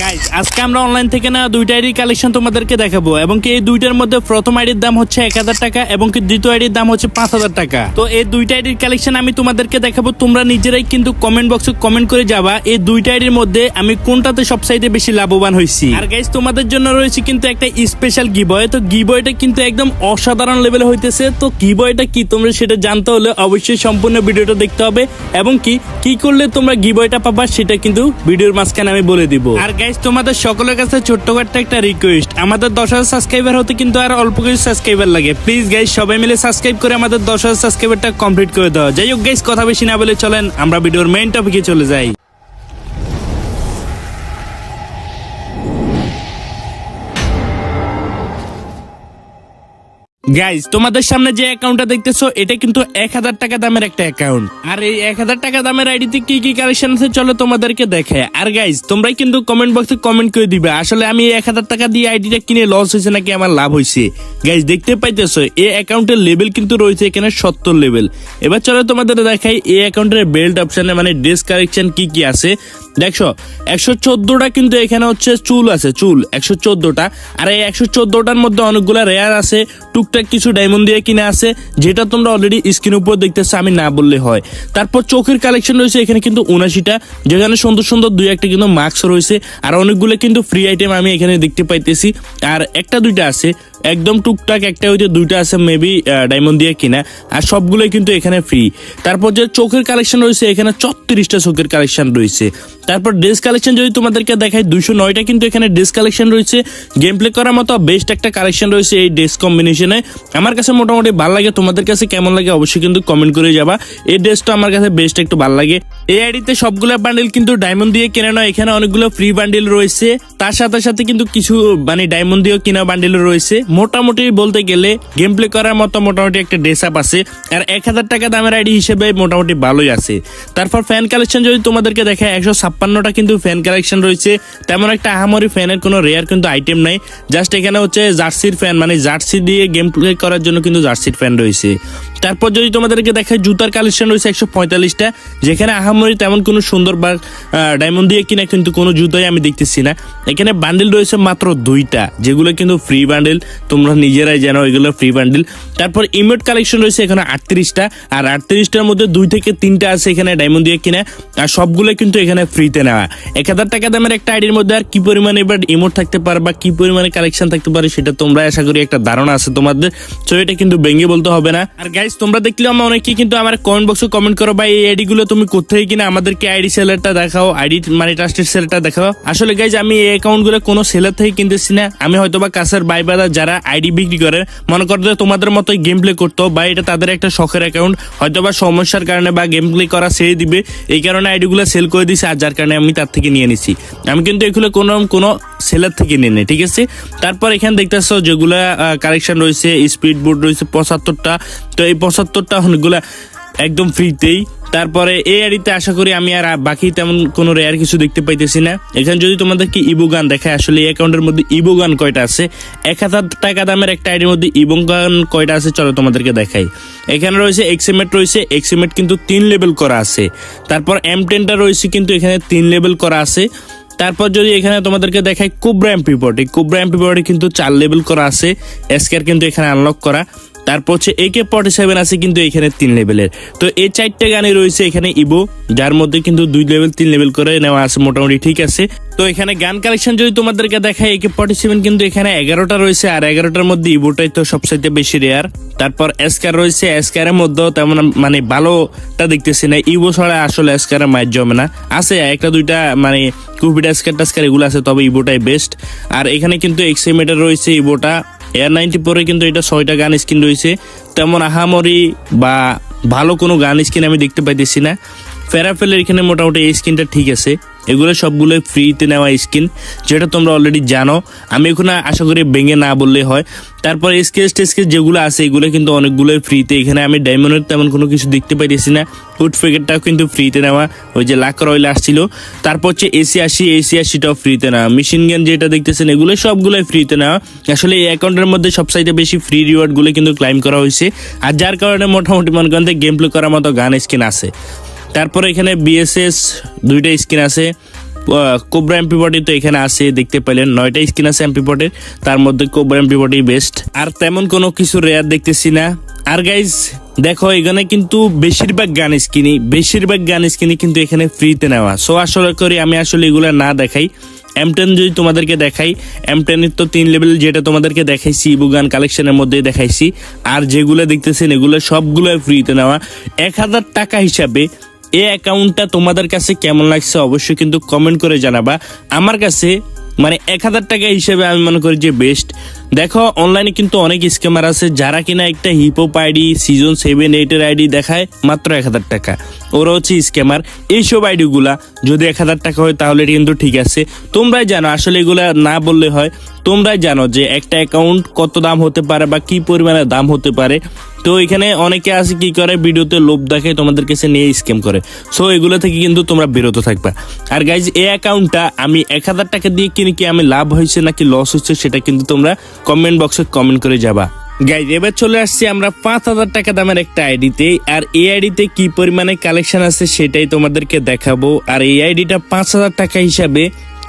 Guys আজকে আমরা online থেকে না দুইটা আইডির কালেকশন তোমাদেরকে দেখাবো এবং কি এই দুইটার মধ্যে প্রথম আইডির দাম হচ্ছে এক হাজার টাকা এবং কি দ্বিতীয় আইডির দাম হচ্ছে পাঁচ হাজার টাকা। তো এই দুইটা আইডির কালেকশন আমি তোমাদেরকে দেখাবো, তোমরা নিজেরাই কিন্তু কমেন্ট বক্সে কমেন্ট করে যাবা, এই দুইটা আইডির মধ্যে আমি কোনটাতে সবসাইতে বেশি লাভবান হয়েছি। আর গাইজ তোমাদের জন্য রয়েছে কিন্তু একটা স্পেশাল গিবয় তো গিবয়টা কিন্তু একদম অসাধারণ লেভেলে হইতেছে। তো গিবয়টা কি তোমরা সেটা জানতে হলে অবশ্যই সম্পূর্ণ ভিডিওটা দেখতে হবে এবং কি কি করলে তোমরা গিবয়টা পাবা সেটা কিন্তু ভিডিওর মাঝখানে আমি বলে দিব। আর গাইজ তোমাদের সকলের কাছে ছোট্ট একটা একটা রিকোয়েস্ট আমাদের দশ হাজার সাবস্ক্রাইবার হতে কিন্তু আর অল্প কিছু সাবস্ক্রাইবার লাগে। প্লিজ গাইস সবাই মিলে সাবস্ক্রাইব করে আমাদের দশ হাজার সাবস্ক্রাইবারটা কমপ্লিট করে দাও। যাই হোক গাইজ কথা বেশি না বলে চলেন, আমরা ভিডিওর মেইন টপিকে চলে যাই। গাইজ তোমাদের সামনে যে অ্যাকাউন্টটা দেখতেছো, এটা কিন্তু এক হাজার টাকা দামের একটা অ্যাকাউন্ট আর এই এক হাজার টাকা দামের আইডিতে কি কি কালেকশন আছে, চলো তোমাদেরকে দেখে। আর গাইজ তোমরাই কিন্তু কমেন্ট বক্সে কমেন্ট করে দিবে, আসলে আমি এক হাজার টাকা দিয়ে আইডিটা কিনে লস হয়েছে নাকি আমার লাভ হয়েছে? গাইজ দেখতে পাইতেছো, এই অ্যাকাউন্টের লেভেল কিন্তু রয়েছে এখানে সত্তর লেভেল এবার চলো তোমাদের দেখাই এই অ্যাকাউন্টের বেল্ট অপশনে মানে ড্রেস কালেকশন কি কি আছে। দেখছ, একশো চোদ্দটা কিন্তু এখানে হচ্ছে চুল আছে, চুল, একশো চোদ্দটা। আর এই একশো চোদ্দটার মধ্যে অনেকগুলা রেয়ার আছে, টুকটাক কিছু ডায়মন্ড দিয়ে কিনে আছে, যেটা তোমরা অলরেডি স্ক্রিন উপর দেখতেছো, আমি না বললে হয়। তারপর চোখের কালেকশন রয়েছে, এখানে কিন্তু উনাশিটা যেখানে সুন্দর সুন্দর দুই একটা কিন্তু মাস্ক রয়েছে, আর অনেকগুলো কিন্তু ফ্রি আইটেম আমি এখানে দেখতে পাইতেছি। আর একটা দুইটা আছে, একদম টুকটাক একটা হইতে দুইটা আছে মেবি ডায়মন্ড দিয়ে কিনা, আর সবগুলোই কিন্তু এখানে ফ্রি তারপর যে চোখের কালেকশন রয়েছে, এখানে ছত্রিশটা চোখের কালেকশন রয়েছে। তারপর ড্রেস কালেকশন যদি তোমাদেরকে দেখায় দুইশো নয়টা কিন্তু এখানে ড্রেস কালেকশন রয়েছে। গেম প্লে করার মতো বেস্ট একটা কালেকশন রয়েছে এই ড্রেস কম্বিনেশনে আমার কাছে মোটামুটি ভালো লাগে। তোমাদের কাছে কেমন লাগে অবশ্যই কিন্তু কমেন্ট করে যাবা। এই ড্রেসটা আমার কাছে বেস্ট একটু ভালো লাগে। এই আইডিতে সবগুলো বান্ডেল কিন্তু ডায়মন্ড দিয়ে কেনা নয়, এখানে অনেকগুলো ফ্রি বান্ডেল রয়েছে। তার সাথে সাথে কিন্তু কিছু মানে ডায়মন্ড দিয়েও কিনা বান্ডেল রয়েছে। মোটামুটি বলতে গেলে গেম প্লে করার মতো মোটামুটি একটা ড্রেস আপ আছে। আর এক হাজার টাকা দামের আইডি হিসেবে মোটামুটি ভালোই আছে। তারপর ফ্যান কালেকশন যদি তোমাদেরকে দেখে, একশো ছাপ্পান্নটা কিন্তু ফ্যান কালেকশন রয়েছে। তেমন একটা আহামরি ফ্যানের কোনো রেয়ার কিন্তু আইটেম নাই। জাস্ট এখানে হচ্ছে জার্সির ফ্যান মানে জার্সি দিয়ে গেম প্লে করার জন্য কিন্তু জার্সির ফ্যান রয়েছে। তারপর যদি তোমাদেরকে দেখায় জুতার কালেকশন রয়েছে একশো পঁয়তাল্লিশটা, যেখানে আহামরি তেমন কোনো সুন্দর বা ডায়মন্ড দিয়ে কিনা কিন্তু কোনো জুতাই আমি দেখতেছি না। এখানে বান্ডেল রয়েছে মাত্র দুইটা, যেগুলো কিন্তু ফ্রি বান্ডেল তোমরা নিজেরাই জানো এগুলো ফ্রি বান্ডেল তারপর ইমোট কালেকশন রয়েছে এখানে আটত্রিশটা, আর আটত্রিশটার মধ্যে দুই থেকে তিনটা আছে এখানে ডায়মন্ড দিয়ে কিনা, আর সবগুলো কিন্তু এখানে ফ্রিতে নেওয়া। এক হাজার টাকা দামের একটা আইডির মধ্যে আর কি পরিমাণে এবার ইমোট থাকতে পারে বা কি পরিমাণে কালেকশন থাকতে পারে সেটা তোমরা আশা করি একটা ধারণা আছে তোমাদের। তো এটা কিন্তু ভেঙে বলতে হবে না। আর গাইজ তোমরা দেখলে আমার অনেকেই কিন্তু আমার কমেন্ট বক্সে কমেন্ট করো, ভাই, এই আইডি গুলো তুমি কোথায় কিনা আমাদেরকে আইডি সেলারটা দেখাও আইডি মানে ট্রাস্টেড সেলারটা দেখাও? আসলে গাইজ আমি এই অ্যাকাউন্টগুলো কোনো সেলার থেকে কিনতেছি না। আমি হয়তো বা কাছের বাদার যারা আইডি বিক্রি করে, মনে করো যে তোমাদের মতোই গেম প্লে করতো বা এটা তাদের একটা শখের অ্যাকাউন্ট হয়তো বা সমস্যার কারণে বা গেম প্লে করা ছেড়ে দিবে, এই কারণে আইডি গুলো সেল করে দিছে আর যার কারণে আমি তার থেকে নিয়ে নিছি। আমি কিন্তু এগুলো কোনো কোনো সেলার থেকে নিয়ে নেই ঠিক আছে? তারপর এখানে দেখতেছো যেগুলা কালেকশন রয়েছে স্পিড বোর্ড রয়েছে পঁচাত্তরটা। তো এই পঁচাত্তরটা অনেকগুলা একদম ফ্রিতেই তারপরে এই আইডিতে আশা করি আমি আর বাকি তেমন কোনো রেয়ার কিছু দেখতে পাইতেছি না। এখানে যদি তোমাদেরকে ইবো গান দেখায়, আসলে এই অ্যাকাউন্টের মধ্যে ইবো গান কয়টা আছে? এক হাজার টাকা দামের একটা আইডির মধ্যে ইবো গান কয়টা আছে? চলো তোমাদেরকে দেখাই। এখানে রয়েছে এক্সিমেট রয়েছে। এক্সিমেট কিন্তু তিন লেভেল করা আছে। তারপর এম টেনটা রয়েছে কিন্তু এখানে তিন লেভেল করা আছে। তারপর যদি এখানে তোমাদেরকে দেখায় কুব্রাম এমপি বডি কুবরা এমপি কিন্তু চার লেভেল করা আছে এসকের কিন্তু এখানে আনলক করা। তারপর হচ্ছে একে ফর্টি সেভেন আছে কিন্তু এখানে তিন লেভেলের তো এই চারটে গানে রয়েছে এখানে ইবো যার মধ্যে কিন্তু দুই লেভেল তিন লেভেল করে নেওয়া আছে মোটামুটি ঠিক আছে। তো এখানে গান কালেকশন যদি তোমাদেরকে দেখায় একে ফর্টি সেভেন কিন্তু এখানে এগারোটা রয়েছে, আর এগারোটার মধ্যে ইবোটাই তো সবচাইতে বেশি রেয়ার তারপর এসকার রয়েছে এসকারের মধ্যেও তেমন মানে ভালোটা দেখতেছি না। ইবো ছাড়া আসলে এসকারের মায়ের জমে না। আছে, একটা দুইটা মানে কুপিটা এসকার টাস্কার এগুলো আছে, তবে ইবোটাই বেস্ট আর এখানে কিন্তু এক্সিমিটার রয়েছে ইবোটা এয়ার নাইনটি পরে কিন্তু এটা ছয়টা গান স্ক্রিন রয়েছে। তেমন আহামরি বা ভালো কোনো গান স্কিন আমি দেখতে পাইতেছি না। ফেরাফেলের এখানে মোটামুটি এই স্ক্রিনটা ঠিক আছে। এগুলো সবগুলো ফ্রিতে নেওয়া স্কিন যেটা তোমরা অলরেডি জানো। আমি এখন আশা করি ভেঙে না বললে হয়। তারপর স্কেচ টেস্কেচ যেগুলো আছে, এগুলো কিন্তু অনেকগুলোই ফ্রিতে এখানে আমি ডায়মন্ডের তেমন কোনো কিছু দেখতে পাইতেছি না। ফুড প্যাকেটটাও কিন্তু ফ্রিতে নেওয়া। ওই যে লাখ রয়েল আসছিল। তারপর হচ্ছে এসি আশি এসি আশিটাও ফ্রিতে নেওয়া। মেশিন গান যেটা দেখতেছেন, এগুলো সবগুলোই ফ্রিতে নেওয়া। আসলে এই অ্যাকাউন্টের মধ্যে সবসাইতে বেশি ফ্রি রিওয়ার্ডগুলো কিন্তু ক্লাইম করা হয়েছে। আর যার কারণে মোটামুটি মনে করেন গেম প্লে করার মতো গান স্কিন আছে। তারপরে এখানে বিএসএস দুইটা স্কিন আছে। কোবরা এমপি বডি তো এখানে আছে, দেখতে পেলেন। নয়টা স্কিন আছে এমপি বডির তার মধ্যে কোবরা এমপি বডি বেস্ট আর তেমন কোনো কিছু রেয়ার দেখতেছি না। আর গাইজ দেখো, এখানে কিন্তু বেশিরভাগ গান স্কিনি বেশিরভাগ গান স্কিনি কিন্তু এখানে ফ্রিতে নেওয়া। সো আসলে করি, আমি আসলে এগুলো না দেখাই। এম টেন যদি তোমাদেরকে দেখাই এম টেনের তো তিন লেভেল যেটা তোমাদেরকে দেখাইছি ইবু গান কালেকশনের মধ্যে দেখাইছি। আর যেগুলো দেখতেছেন, এগুলো সবগুলো ফ্রিতে নেওয়া। এক হাজার টাকা হিসাবে এই অ্যাকাউন্টটা তোমাদের কাছে কেমন লাগছে অবশ্যই কিন্তু কমেন্ট করে জানাবা। আমার কাছে মানে এক হাজার টাকা হিসেবে আমি মনে করি যে বেস্ট দেখো অনলাইনে কিন্তু অনেক স্ক্যামার আছে যারা কিনা একটা হিপহপ আইডি সিজন সেভেন এইটের আইডি দেখায় মাত্র এক হাজার টাকা। ওরা হচ্ছে স্ক্যামার এইসব আইডিগুলা যদি এক হাজার টাকা হয় তাহলে কিন্তু ঠিক আছে। তোমরাই জানো, আসলে এগুলা না বললে হয়। তোমরাই জানো যে একটা অ্যাকাউন্ট কত দাম হতে পারে বা কি পরিমাণে দাম হতে পারে। তো এখানে অনেকে আছে কি করে, ভিডিওতে লোভ দেখে তোমাদের কাছে নিয়ে স্ক্যাম করে। সো এগুলো থেকে কিন্তু তোমরা বিরত থাকবা। আর গাইজ এই অ্যাকাউন্টটা আমি এক হাজার টাকা দিয়ে কিনে কি আমি লাভ হয়েছে নাকি লস হচ্ছে সেটা কিন্তু তোমরা কমেন্ট বক্সে কমেন্ট করে যাবা। গাইজ এবার চলে আসছি আমরা পাঁচ হাজার টাকা দামের একটা আইডিতে আর এই আইডিতে কি পরিমাণে কালেকশন আছে সেটাই তোমাদেরকে দেখাবো। আর এই আইডিটা পাঁচ হাজার টাকা হিসাবে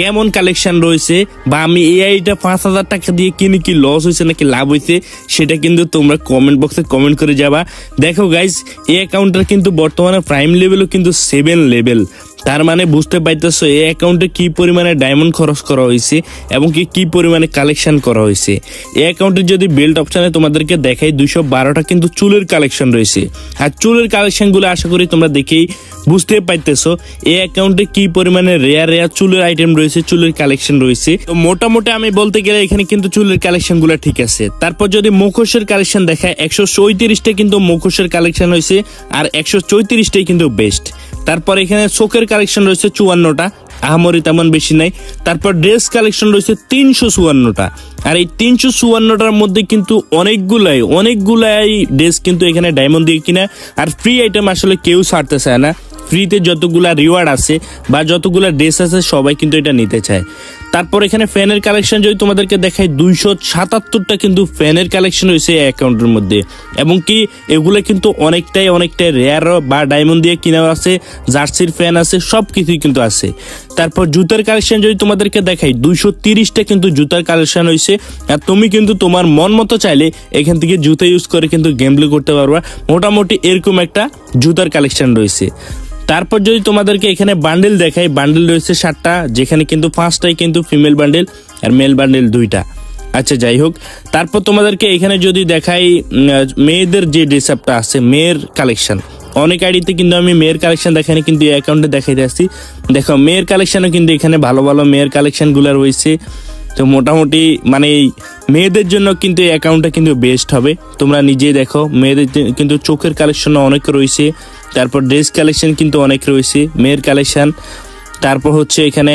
কেমন কালেকশন রয়েছে বা আমি এই আইডিটা পাঁচ হাজার টাকা দিয়ে কিনি কি লস হয়েছে নাকি লাভ হয়েছে, সেটা কিন্তু তোমরা কমেন্ট বক্সে কমেন্ট করে যাবা। দেখো গাইজ এই অ্যাকাউন্টটা কিন্তু বর্তমানে প্রাইম লেভেলও কিন্তু সেভেন লেভেল তার মানে বুঝতে পাইতেছো এই অ্যাকাউন্টে কি পরিমাণে ডায়মন্ড খরচ করা হয়েছে এবং কি কি পরিমাণে কালেকশন করা হয়েছে এই অ্যাকাউন্টে যদি বেল্ট অপশানে তোমাদেরকে দেখাই, দুইশো বারোটা কিন্তু চুলের কালেকশন রয়েছে। আর চুলের কালেকশনগুলো আশা করি তোমরা দেখেই বুঝতে পাইতেছো, এই অ্যাকাউন্টে কি পরিমাণে রেয়ার রেয়ার চুলের আইটেম রয়েছে, চুলের কালেকশন রয়েছে। তো মোটামুটি আমি বলতে গেলে এখানে কিন্তু চুলের কালেকশনগুলো ঠিক আছে। তারপর যদি মুখোশের কালেকশন দেখায়, একশো চৌত্রিশটা কিন্তু মুখোশের কালেকশন হয়েছে আর একশো চৌত্রিশটাই কিন্তু বেস্ট তারপর এখানে চোখের কালেকশন রয়েছে চুয়ান্নটা। আহামরি তেমন বেশি নাই। তারপর ড্রেস কালেকশন রয়েছে তিনশো চুয়ান্নটা। আর এই তিনশো চুয়ান্নটার মধ্যে কিন্তু অনেকগুলাই অনেকগুলাই ড্রেস কিন্তু এখানে ডায়মন্ড দিয়ে কিনা। আর ফ্রি আইটেম আসলে কেউ ছাড়তে চায় না। ফ্রিতে যতগুলা রিওয়ার্ড আছে বা যতগুলা ড্রেস আছে, সবাই কিন্তু এটা নিতে চায়। তারপর এখানে ফ্যানের কালেকশন যদি তোমাদেরকে দেখায় দুইশো সাতাত্তরটা কিন্তু ফ্যানের কালেকশন হয়েছে এই অ্যাকাউন্টের মধ্যে। এবং কি, এগুলো কিন্তু অনেকটাই অনেকটাই রেয়ার বা ডায়মন্ড দিয়ে কিনা আছে, জার্সির ফ্যান আছে সব কিছুই কিন্তু আছে। তারপর জুতার কালেকশন যদি তোমাদেরকে দেখাই, দুইশো তিরিশটা কিন্তু জুতার কালেকশন হয়েছে আর তুমি কিন্তু তোমার মন মতো চাইলে এখান থেকে জুতা ইউজ করে কিন্তু গেম প্লে করতে পারবা। মোটামুটি এরকম একটা জুতার কালেকশন রয়েছে। তারপর যদি তোমাদেরকে এখানে বান্ডেল দেখাই বান্ডেল রয়েছে সাতটা, যেখানে কিন্তু পাঁচটাই কিন্তু ফিমেল বান্ডেল আর মেল বান্ডেল দুইটা। আচ্ছা যাই হোক। তারপর তোমাদেরকে এখানে যদি দেখাই মেয়েদের যে ড্রেস আপটা আছে, মেয়ের কালেকশন। অনেক আইডিতে কিন্তু আমি মেয়ের কালেকশন দেখাইনি, কিন্তু এই অ্যাকাউন্টে দেখাইতে আসছি। দেখো মেয়ের কালেকশনও কিন্তু এখানে ভালো ভালো মেয়ের কালেকশনগুলো রয়েছে। তো মোটামুটি মানে মেয়েদের জন্য কিন্তু এই অ্যাকাউন্টটা কিন্তু বেস্ট হবে। তোমরা নিজেই দেখো, মেয়েদের কিন্তু চোখের কালেকশন অনেক রয়েছে। তারপর ড্রেস কালেকশন কিন্তু অনেক রয়েছে মেয়ের কালেকশন তারপর হচ্ছে এখানে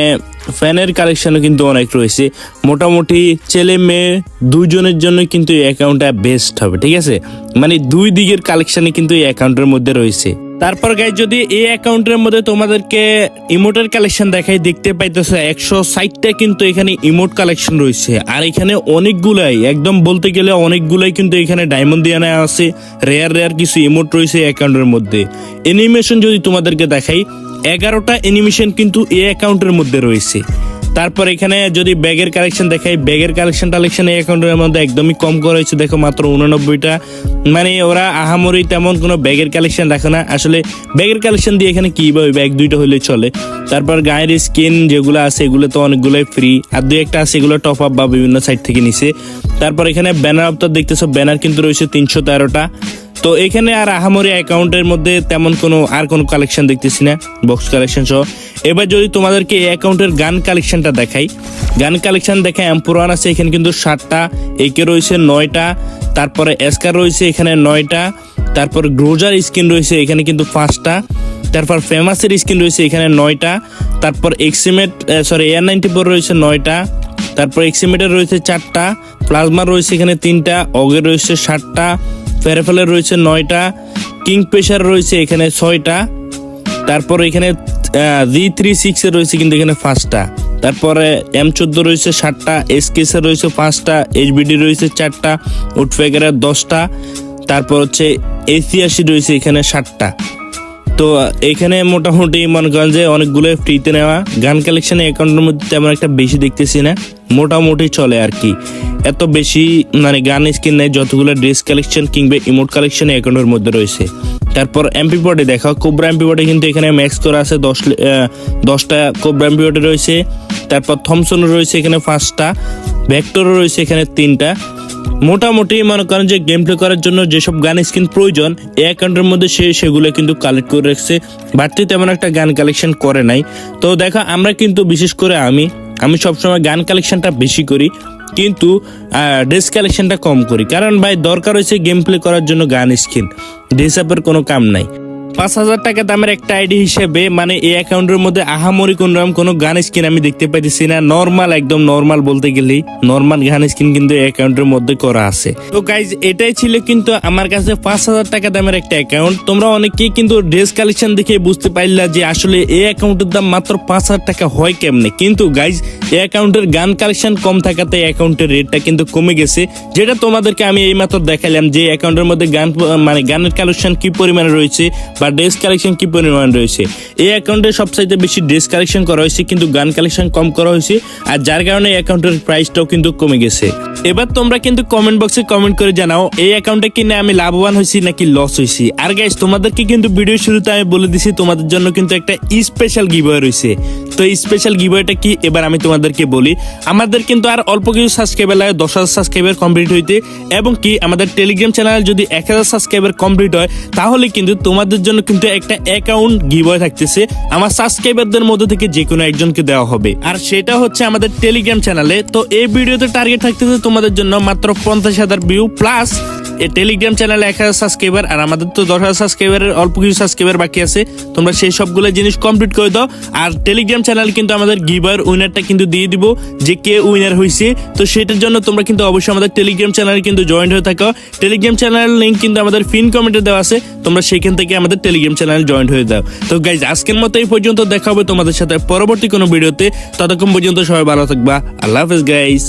ফ্যানের কালেকশনও কিন্তু অনেক রয়েছে। মোটামুটি ছেলে মেয়ে দুইজনের জন্য কিন্তু এই অ্যাকাউন্টটা বেস্ট হবে, ঠিক আছে? মানে দুই দিকের কালেকশনই কিন্তু এই অ্যাকাউন্টের মধ্যে রয়েছে। তারপর গাই যদি এই অ্যাকাউন্টের মধ্যে তোমাদেরকে ইমোটের কালেকশন দেখাই, দেখতে পাইতেছো একশো ষাটটা কিন্তু এখানে ইমোট কালেকশন রয়েছে। আর এখানে অনেকগুলাই, একদম বলতে গেলে অনেকগুলাই কিন্তু এখানে ডায়মন্ড দিয়ে নেওয়া আছে। রেয়ার রেয়ার কিছু ইমোট রয়েছে অ্যাকাউন্টের মধ্যে। অ্যানিমেশন যদি তোমাদেরকে দেখাই এগারোটা অ্যানিমেশন কিন্তু এই অ্যাকাউন্টের মধ্যে রয়েছে। তারপর এখানে যদি ব্যাগের কালেকশন দেখাই, ব্যাগের কালেকশন টালেকশন এই অ্যাকাউন্টের মধ্যে একদমই কম করা হয়েছে। দেখো মাত্র উননব্বইটা। মানে ওরা আহামরি তেমন কোনো ব্যাগের কালেকশন রাখে না। আসলে ব্যাগের কালেকশন দিয়ে এখানে কি বা ব্যাগ দুইটা হলে চলে। তারপর গায়ের স্কিন যেগুলো আছে, এগুলো তো অনেকগুলোই ফ্রি আর দুই একটা আছে, এগুলো টপ আপ বা বিভিন্ন সাইড থেকে নিছে। তারপর এখানে ব্যানার তো দেখতেছো ব্যানার কিন্তু রয়েছে তিনশো তেরোটা। তো এখানে আর আহামরি অ্যাকাউন্টের মধ্যে তেমন কোনো আর কোনো কালেকশন দেখতেছি না বক্স কালেকশন সহ। এবার যদি তোমাদেরকে এই অ্যাকাউন্টের গান কালেকশনটা দেখাই। গান কালেকশন দেখা এম্পুরান আছে, এখানে কিন্তু সাতটা একে রয়েছে নয়টা, তারপরে এসকার রয়েছে, এখানে নয়টা, তারপর গ্রোজার স্কিন রয়েছে, এখানে কিন্তু পাঁচটা, তারপর ফেমাসের স্কিন রয়েছে, এখানে নয়টা, তারপর এক্সিমেট সরি এয়ার নাইনটি ফোর রয়েছে নয়টা, তারপর এক্সিমেটের রয়েছে চারটা প্লাজমা রয়েছে এখানে তিনটা অগের রয়েছে সাতটা ফেরাফেলের রয়েছে নয়টা, কিং পেশার রয়েছে এখানে ছয়টা, তারপর এখানে জি থ্রি সিক্স রয়েছে কিন্তু এখানে পাঁচটা, তারপরে এম চোদ্দ রয়েছে সাতটা এস কেসের রয়েছে পাঁচটা, এইচবিডি রয়েছে চারটা উটফেগারের দশটা, তারপর হচ্ছে এসিয়াসি রয়েছে এখানে সাতটা। তো এখানে মোটামুটি মনে করেন যে অনেকগুলো ফ্রিতে নেওয়া, গান কালেকশন অ্যাকাউন্টের মধ্যে তেমন একটা বেশি দেখতেছি না, মোটামুটি চলে আর কি। এত বেশি মানে গান স্কিন নেই যতগুলো ড্রেস কালেকশন কিংবা ইমোট কালেকশন অ্যাকাউন্টের মধ্যে রয়েছে। তারপর এমপি পডে দেখো কোবরা এমপি পডে কিন্তু এখানে ম্যাক্স করা আছে দশ দশটা কোবরা এমপি পডে রয়েছে। তারপর থমসন রয়েছে এখানে পাঁচটা ভেক্টরও রয়েছে এখানে তিনটা। মোটামুটি মনে করেন যে গেম প্লে করার জন্য যেসব গান স্কিন প্রয়োজন, এই অ্যাকাউন্টের মধ্যে সে সেগুলো কিন্তু কালেক্ট করে রাখছে। বাড়তি তেমন একটা গান কালেকশন করে নাই। তো দেখো, আমরা কিন্তু বিশেষ করে আমি আমি সবসময় গান কালেকশনটা বেশি করি। কিন্তু ড্রেস কালেকশনটা কম করি। কারণ ভাই, দরকার হয়েছে গেম প্লে করার জন্য গান স্কিন ড্রেস আপের কোনো কাম নাই। পাঁচ হাজার টাকা দামের একটা আইডি হিসেবে মানে এই অ্যাকাউন্টের মধ্যে আহামরি কোন রকম কোনো গান স্কিন আমি দেখতে পাইতেছি না। নর্মাল একদম নর্মাল বলতে গেলেই নর্মাল গান স্কিন কিন্তু এই অ্যাকাউন্টের মধ্যে করা আছে। তো গাইজ এটাই ছিল কিন্তু আমার কাছে পাঁচ হাজার টাকা দামের একটা অ্যাকাউন্ট। তোমরা অনেকেই কিন্তু ড্রেস কালেকশন দেখে বুঝতে পারলা যে আসলে এই অ্যাকাউন্টের দাম মাত্র পাঁচ হাজার টাকা হয় কেমনে। কিন্তু গাইজ এই অ্যাকাউন্টের গান কালেকশন কম থাকাতে অ্যাকাউন্টের রেটটা কিন্তু কমে গেছে। যেটা তোমাদেরকে আমি এইমাত্র দেখালাম যে অ্যাকাউন্টের মধ্যে গান মানে গানের কালেকশন কি পরিমাণে রয়েছে বা ড্রেস কালেকশন কি পরিমাণে রয়েছে? এই অ্যাকাউন্টে সবচাইতে বেশি ড্রেস কালেকশন করা হয়েছে, কিন্তু গান কালেকশন কম করা হয়েছে, আর যার কারণে এই অ্যাকাউন্টের প্রাইসটাও কিন্তু কমে গেছে। এবার তোমরা কিন্তু কমেন্ট বক্সে কমেন্ট করে জানাও, এই অ্যাকাউন্টে কিনে আমি লাভবান হয়েছি নাকি লস হয়েছি? আর গাইস তোমাদেরকে কিন্তু ভিডিও শুরুতে আমি বলে দিছি, তোমাদের জন্য কিন্তু একটা স্পেশাল গিভওয়ে রয়েছে। তো এই স্পেশাল গিভওয়েটা কি? এবার আমি তোমাদেরকে বলি, আমাদের কিন্তু আর অল্প কিছু সাবস্ক্রাইবার লাগে, দশ হাজার সাবস্ক্রাইবার কমপ্লিট হইতে, এবং কি আমাদের টেলিগ্রাম চ্যানেল যদি এক হাজার সাবস্ক্রাইবার কমপ্লিট হয়, তাহলে কিন্তু তোমাদের জন্য কিন্তু একটা অ্যাকাউন্ট গিভওয়ে থাকতেছে। আমার সাবস্ক্রাইবারদের মধ্যে থেকে যে কোনো একজনকে দেওয়া হবে। আর সেটা হচ্ছে আমাদের টেলিগ্রাম চ্যানেলে তো এই ভিডিওতে টার্গেট থাকতেছে তোমাদের জন্য মাত্র পঞ্চাশ হাজার ভিউ প্লাস এই টেলিগ্রাম চ্যানেলে এক হাজার সাবস্ক্রাইবার আর আমাদের তো দশ হাজার সাবস্ক্রাইবারের অল্প কিছু সাবস্ক্রাইবার বাকি আছে। তোমরা সেই সবগুলো জিনিস কমপ্লিট করে দাও। আর টেলিগ্রাম চ্যানেল কিন্তু আমাদের গিভার উইনারটা কিন্তু দিয়ে দিব যে কে উইনার হয়েছে তো সেটার জন্য তোমরা কিন্তু অবশ্যই আমাদের টেলিগ্রাম চ্যানেলে কিন্তু জয়েন্ট হয়ে থাকো। টেলিগ্রাম চ্যানেলের লিঙ্ক কিন্তু আমাদের ফিন কমেন্টে দেওয়া আছে। তোমরা সেখান থেকে আমাদের টেলিগ্রাম চ্যানেল জয়েন হয়ে দাও তো গাইজ আজকের মতো এই পর্যন্ত দেখা হবে তোমাদের সাথে পরবর্তী কোনো ভিডিওতে। ততক্ষণ পর্যন্ত সবাই ভালো থাকবা। আল্লাহ হাফেজ গাইজ